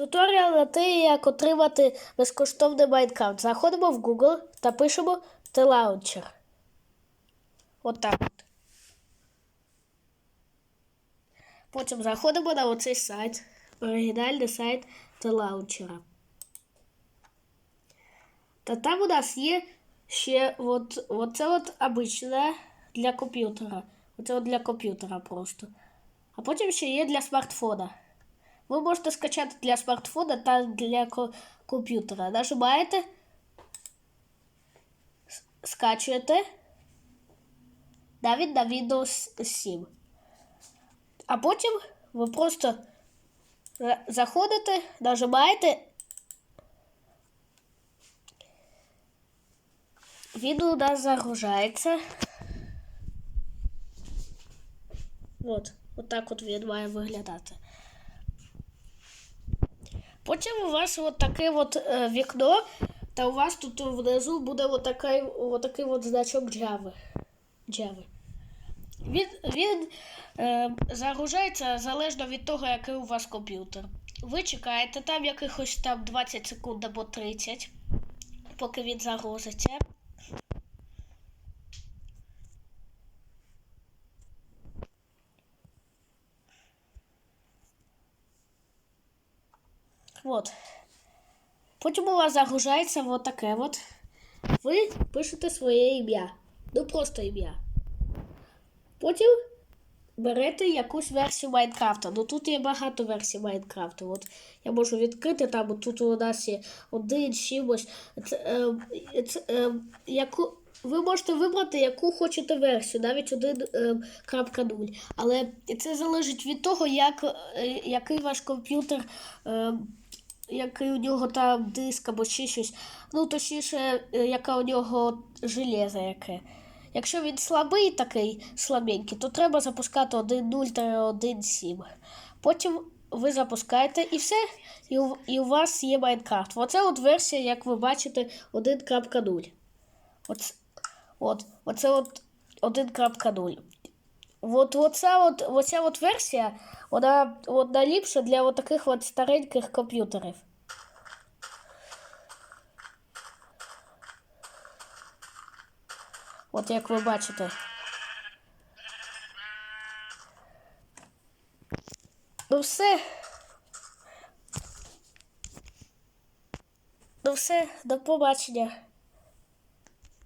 Туторіал на те, як отримати безкоштовний Майнкрафт. Заходимо в Google та пишемо T-Launcher. Отак от. Потім заходимо на оцей сайт, оригінальний сайт T-Launcher. Та там у нас є ще от, оце от обичне для комп'ютера. Оце от для комп'ютера просто. А потім ще є для смартфона. Ви можете скачати для смартфона та для ко- комп'ютера. Нажимаєте, с- скачуєте навіть на Windows 7. А потім ви просто за- заходите, нажимаєте. Він у нас загружається. От, отак от він має виглядати. Потім у вас от таке от е, вікно, та у вас тут внизу буде отакий, отакий от значок Java. Java. Він, він е, загружається залежно від того, який у вас комп'ютер. Ви чекаєте там якихось там 20 секунд або 30, поки він загрузиться. Вот. Потім у вас загружається вот таке от. Ви пишете своє ім'я. Ну просто ім'я. Потім берете якусь версію Майнкрафта. Ну тут є багато версій Майнкрафта. От я можу відкрити там, от тут у нас є один чимось. Це, е, це, е, яку, ви можете вибрати, яку хочете версію, навіть 1.0. Але це залежить від того, як, е, який ваш комп'ютер. Який у нього там диск або ще щось. Ну, точніше, е, яка у нього железо яке. Якщо він слабий такий слабенький, то треба запускати 1.0 та 1.7. Потім ви запускаєте і все, і у, і у вас є Майнкрафт. Оце от версія, як ви бачите, 1.0. Оце, от, оце от 1.0. От, оця, от, оця от версія, вона, вона ліпша для от таких от стареньких комп'ютерів. От як ви бачите. Ну все. Ну все, до побачення.